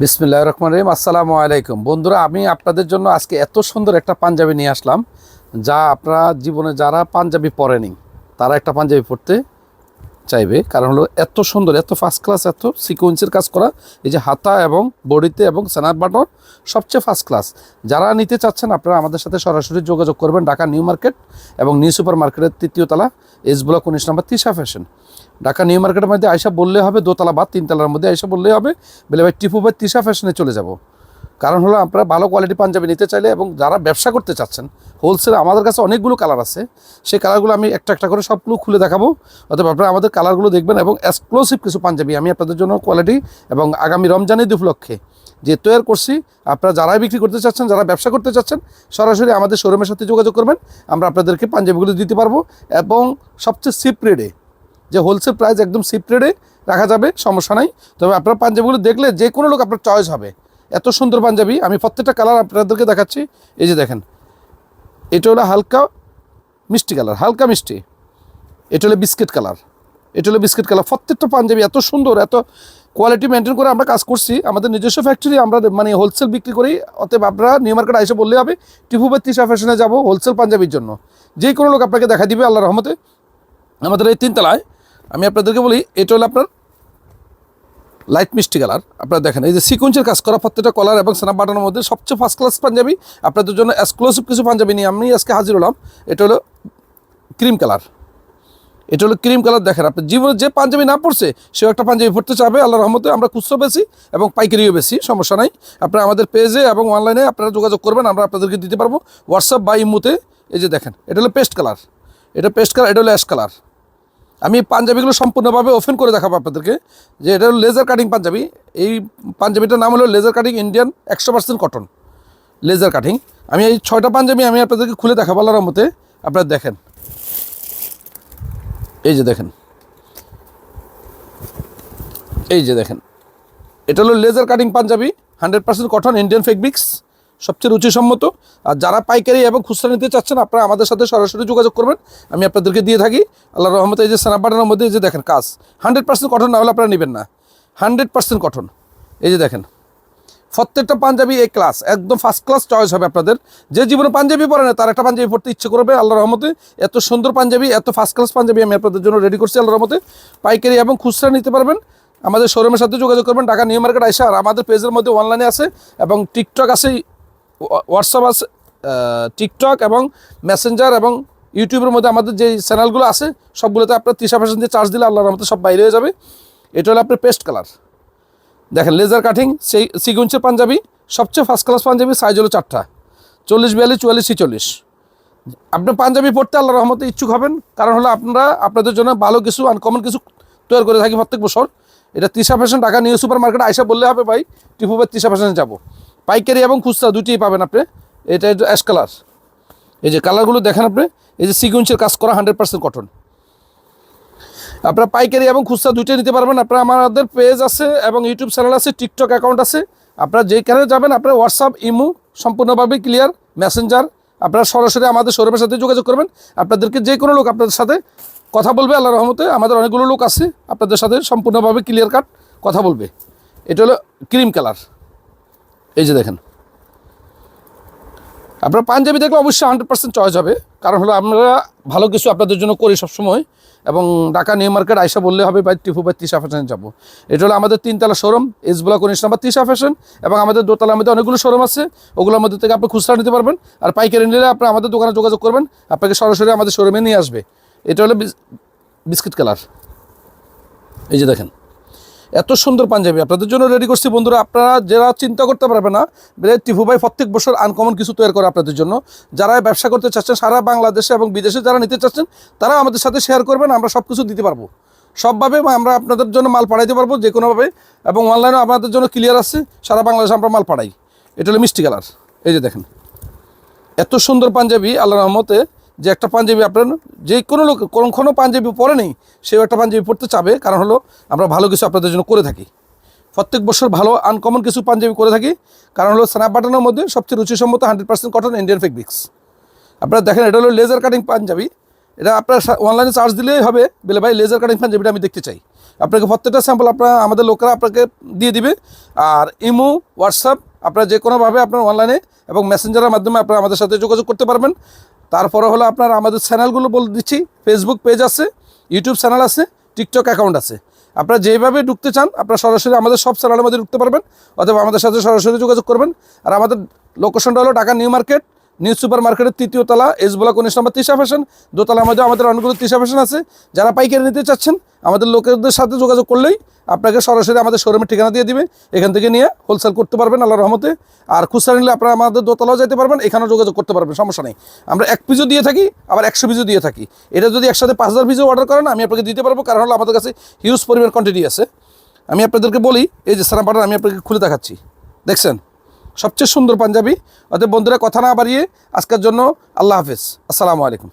বিসমিল্লাহ রহমান রহিম। আসসালামু আলাইকুম বন্ধুরা, আমি আপনাদের জন্য আজকে এত সুন্দর একটা পাঞ্জাবি নিয়ে আসলাম, যা আপনারা জীবনে যারা পাঞ্জাবি পরেনি, তারা একটা পাঞ্জাবি পরতে চাইবে। কারণ হলো এত সুন্দর, এত ফার্স্ট ক্লাস এত সিকোয়েন্সের কাজ করা, এই যে হাতা এবং বডিতে এবং সেনার বাটন সবচেয়ে ফার্স্ট ক্লাস যারা নিতে চাচ্ছেন, আপনারা আমাদের সাথে সরাসরি যোগাযোগ করবেন ঢাকা নিউ মার্কেট এবং নিউ সুপার মার্কেটের তৃতীয় তলা, এস ব্লক উনিশ নম্বর তিশা ফ্যাশন ঢাকা নিউ মার্কেটের মধ্যে আইসা বললে হবে, দোতলা বা তিনতলার মধ্যে আইসা বললে হবে, বলে ভাই টিপু ভাই তিশা ফ্যাশনে চলে যাব। কারণ হলো আপনারা ভালো কোয়ালিটি পাঞ্জাবি নিতে চাইলে এবং যারা ব্যবসা করতে চাচ্ছেন হোলসেল আমাদের কাছে অনেকগুলো কালার আছে। সেই কালারগুলো আমি একটা একটা করে সবগুলো খুলে দেখাবো। অতএব আপনারা আমাদের কালারগুলো দেখবেন এবং এক্সক্লুসিভ কিছু পাঞ্জাবি আমি আপনাদের জন্য কোয়ালিটি এবং আগামী রমজানের উপলক্ষে যে তৈরি করছি, আপনারা যারাই বিক্রি করতে চাচ্ছেন, যারা ব্যবসা করতে চাচ্ছেন, সরাসরি আমাদের শোরুমের সাথে যোগাযোগ করবেন। আমরা আপনাদেরকে পাঞ্জাবিগুলো দিতে পারব এবং সবচেয়ে চিপ রেডে যে হোলসেল প্রাইস একদম চিপ রেডে রাখা যাবে, সমস্যা নাই। তবে আপনার পাঞ্জাবিগুলো দেখলে যে কোনো লোক আপনার চয়েস হবে। এত সুন্দর পাঞ্জাবি, আমি প্রত্যেকটা কালার আপনাদেরকে দেখাচ্ছি। এই যে দেখেন, এটা হলো হালকা মিষ্টি কালার হালকা মিষ্টি। এটা হলো বিস্কিট কালার এটা হলো বিস্কিট কালার প্রত্যেকটা পাঞ্জাবি এত সুন্দর, এত কোয়ালিটি মেনটেন করে আমরা কাজ করছি। আমাদের নিজস্ব ফ্যাক্টরি আমরা মানে হোলসেল বিক্রি করি। অতএব আপনারা নিউ মার্কেট এসে বললে হবে, টিপু বা তিশা ফ্যাশনে যাব হোলসেল পাঞ্জাবির জন্য। যে কোনো লোক আপনাকে দেখা দিবে আল্লাহ রহমতে। আমাদের এই তিনতলায়, আমি আপনাদেরকে বলি, এটা হলো আপনার লাইট মিষ্টি কালার আপনারা দেখেন। এই যে সিকুয়েন্সের কাজ করা প্রত্যেকটা কলার এবং স্ন্যাপ বাটনের মধ্যে সবচেয়ে ফার্স্ট ক্লাস পাঞ্জাবি। আপনাদের জন্য এক্সক্লুসিভ কিছু পাঞ্জাবি নিয়ে আমি আজকে হাজির হলাম। এটা হলো ক্রিম কালার এটা হলো ক্রিম কালার দেখেন আপনার জীবনে যে পাঞ্জাবি না পড়ছে, সেও একটা পাঞ্জাবি পড়তে চাবে আল্লাহ রহমতে আমরা খুচরো বেশি এবং পাইকারিও বেশি, সমস্যা নাই। আপনারা আমাদের পেজে এবং অনলাইনে আপনারা যোগাযোগ করবেন, আমরা আপনাদেরকে দিতে পারব। হোয়াটসঅ্যাপ বা ইমুতে এই যে দেখেন, এটা হলো পেস্ট কালার এটা পেস্ট কালার এটা হলো অ্যাশ কালার আমি পাঞ্জাবিগুলো সম্পূর্ণভাবে ওপেন করে দেখাবো আপনাদেরকে, যে এটা হলো লেজার কাটিং পাঞ্জাবি। এই পাঞ্জাবিটার নাম হলো লেজার কাটিং ইন্ডিয়ান একশো পার্সেন্ট কটন লেজার কাটিং আমি এই ছয়টা পাঞ্জাবি আমি আপনাদেরকে খুলে দেখাবো আল্লাহর মতে আপনারা দেখেন। এই যে দেখেন। এই যে দেখেন। এটা হলো laser cutting panjabi hundred percent cotton Indian fabrics সবচেয়ে রুচিসম্মত। আর যারা পাইকারি এবং খুচরা নিতে চাচ্ছেন, আপনারা আমাদের সাথে সরাসরি যোগাযোগ করবেন। আমি আপনাদেরকে দিয়ে থাকি। আল্লাহ রহমতে এই যে স্ন্যাপবাটনের মধ্যে এই যে দেখেন কাজ, হান্ড্রেড পার্সেন্ট কটন না হলে আপনারা নেবেন না। হান্ড্রেড পার্সেন্ট কটন এই যে দেখেন, প্রত্যেকটা পাঞ্জাবি এ ক্লাস, একদম ফার্স্ট ক্লাস চয়েস হবে আপনাদের। যে জীবনে পাঞ্জাবি পরে না, তার একটা পাঞ্জাবি পড়তে ইচ্ছে করবে। আল্লাহ রহমতে এত সুন্দর পাঞ্জাবি, এত ফার্স্ট ক্লাস পাঞ্জাবি আমি আপনাদের জন্য রেডি করছি আল্লাহ রহমতে। পাইকারি এবং খুচরা নিতে পারবেন। আমাদের শোরুমের সাথে যোগাযোগ করবেন। ঢাকা নিউ মার্কেট আইসা, আর আমাদের পেজের মধ্যে অনলাইনে আছে এবং টিকটক আছে হোয়াটসঅ্যাপ আছে টিকটক এবং মেসেঞ্জার এবং ইউটিউবের মধ্যে আমাদের যে চ্যানেলগুলো আছে, সবগুলোতে আপনার তিরিশ পার্সেন্ট দিয়ে চার্জ দিলে আল্লাহর রহমতে সব বাইরে হয়ে যাবে। এটা হলো আপনার পেস্ট কালার দেখেন লেজার কাটিং সেই সিকুয়েন্সের পাঞ্জাবি, সবচেয়ে ফার্স্ট ক্লাস পাঞ্জাবি সাইজ হলো চারটা। চল্লিশ, বিয়াল্লিশ, চুয়াল্লিশ, ছিচল্লিশ। আপনার পাঞ্জাবি পড়তে আল্লাহ রহমতে ইচ্ছুক হবেন, কারণ হলো আপনারা, আপনাদের জন্য ভালো কিছু আনকমন কিছু তৈরি করে থাকি প্রত্যেক বছর। এটা Tisha fashion Dhaka new super market আইসা বললে হবে ভাই, টিপু তিশা ফ্যাশনে যাব। পাইকারি এবং খুচরা দুটিই পাবেন আপনি। এটা একটু অ্যাশ কালার। এই যে কালারগুলো দেখেন আপনি, এই যে সিকুয়েন্সের কাজ করা হান্ড্রেড পার্সেন্ট কটন। আপনারা পাইকারি এবং খুচরা দুইটাই নিতে পারবেন। আপনারা আমাদের পেজ আছে এবং ইউটিউব চ্যানেল আছে, টিকটক অ্যাকাউন্ট আছে। আপনারা যেখানে যাবেন, আপনারা হোয়াটসঅ্যাপ, ইমো সম্পূর্ণভাবে ক্লিয়ার, মেসেঞ্জার। আপনারা সরাসরি আমাদের শোরুমের সাথে যোগাযোগ করবেন। আপনাদেরকে যে কোনো লোক আপনাদের সাথে কথা বলবে আল্লাহ রহমতে আমাদের অনেকগুলো লোক আছে। আপনাদের সাথে সম্পূর্ণভাবে ক্লিয়ার কাট কথা বলবে। এটা হলো ক্রিম কালার। এই যে দেখেন। আপনার পাঞ্জাবি দেখলে অবশ্যই হান্ড্রেড পার্সেন্ট চয়েস হবে। কারণ হলো আমরা ভালো কিছু আপনাদের জন্য করি সবসময় এবং ঢাকা নিউ মার্কেট আইসা বললে হবে বাই টিপু বাই তিশা ফ্যাশনে যাব। এটা হলো আমাদের তিনতলা শোরুম এস ব্লক উনিশ নাম্বার তিশা ফ্যাশন এবং আমাদের দোতলার মধ্যে অনেকগুলো শোরুম আছে। ওগুলোর মধ্যে থেকে আপনি খুচরা নিতে পারবেন আর পাইকারি নিলে আপনি আমাদের দোকানে যোগাযোগ করবেন, আপনাকে সরাসরি আমাদের শোরুমে নিয়ে আসবে। এটা হলো বিস- বিস্কিট কালার। এই যে দেখেন। এত সুন্দর পাঞ্জাবি। আপনাদের জন্য রেডি করছি বন্ধুরা। আপনারা যারা চিন্তা করতে পারবে না টিপু ভাই প্রত্যেক বছর আনকমন কিছু তৈরি করে আপনাদের জন্য। যারা ব্যবসা করতে চাচ্ছেন, সারা বাংলাদেশে এবং বিদেশে যারা নিতে চাচ্ছেন তারা আমাদের সাথে শেয়ার করবেন, আমরা সব কিছু দিতে পারব। সবভাবে আমরা আপনাদের জন্য মাল পাঠাইতে পারব যে কোনোভাবে এবং অনলাইনেও আপনাদের জন্য ক্লিয়ার আছে, সারা বাংলাদেশে আমরা মাল পাঠাই। এটা হলো মিষ্টি কালার। এই যে দেখেন। এত সুন্দর পাঞ্জাবি আল্লাহ রহমতে যে একটা পাঞ্জাবি আপনার যে কোনো লোক, কোনো পাঞ্জাবি পরে নেই, সেও একটা পাঞ্জাবি পড়তে চাবে। কারণ হলো, আমরা ভালো কিছু আপনাদের জন্য করে থাকি। প্রত্যেক বছর ভালো আনকমন কিছু পাঞ্জাবি করে থাকি। কারণ হলো স্ন্যাপ বাটনের মধ্যে সবচেয়ে রুচিসম্মত hundred percent cotton Indian fabrics আপনারা দেখেন, এটা হলো লেজার কাটিং পাঞ্জাবি। এটা আপনার অনলাইনে চার্জ দিলেই হবে, বলে ভাই লেজার কাটিং পাঞ্জাবিটা আমি দেখতে চাই। আপনাকে প্রত্যেকটা স্যাম্পল আপনার, আমাদের লোকেরা আপনাকে দিয়ে দিবে। আর ইমো হোয়াটসঅ্যাপ আপনারা যে কোনোভাবে আপনার অনলাইনে এবং মেসেঞ্জারের মাধ্যমে আপনারা আমাদের সাথে যোগাযোগ করতে পারবেন। তারপরে হলো আপনার আমাদের চ্যানেলগুলো বলে দিচ্ছি। ফেসবুক পেজ আছে ইউটিউব চ্যানেল আছে টিকটক অ্যাকাউন্ট আছে। আপনারা যেভাবে ঢুকতে চান, আপনারা সরাসরি আমাদের সব চ্যানেলের মধ্যে ঢুকতে পারবেন, অথবা আমাদের সাথে সরাসরি যোগাযোগ করবেন। আর আমাদের লোকেশনটা হলো Dhaka new market new super মার্কেটের তৃতীয় তলা, এস ব্লক উনিশ নম্বর তিশা ফ্যাশন দোতলার মধ্যে আমাদের অনেকগুলো তিশা ফ্যাশন আছে। যারা পাইকারি নিতে চাচ্ছেন, আমাদের লোকেদের সাথে যোগাযোগ করলেই আপনাকে সরাসরি আমাদের শোরুমের ঠিকানা দিয়ে দিবে। এখান থেকে নিয়ে হোলসেল করতে পারবেন আল্লাহ রহমতে। আর খুচরা নিলে আপনারা আমাদের দোতলাও যেতে পারবেন, এখানেও যোগাযোগ করতে পারবেন, সমস্যা নেই। আমরা এক পিসও দিয়ে থাকি, আবার একশো পিসও দিয়ে থাকি। এটা যদি একসাথে পাঁচ হাজার পিসও অর্ডার করেন, আমি আপনাকে দিতে পারব, কারণ হলো আমাদের কাছে হিউজ পরিমাণ কোয়ান্টিটি আছে। আমি আপনাদেরকে বলি, এই যে পাঠান আমি আপনাকে খুলে দেখাচ্ছি। দেখছেন? সবচেয়ে সুন্দর পাঞ্জাবি। অতএব বন্ধুরা কথা না বাড়িয়ে আজকের জন্য আল্লাহ হাফিজ। আসসালামু আলাইকুম।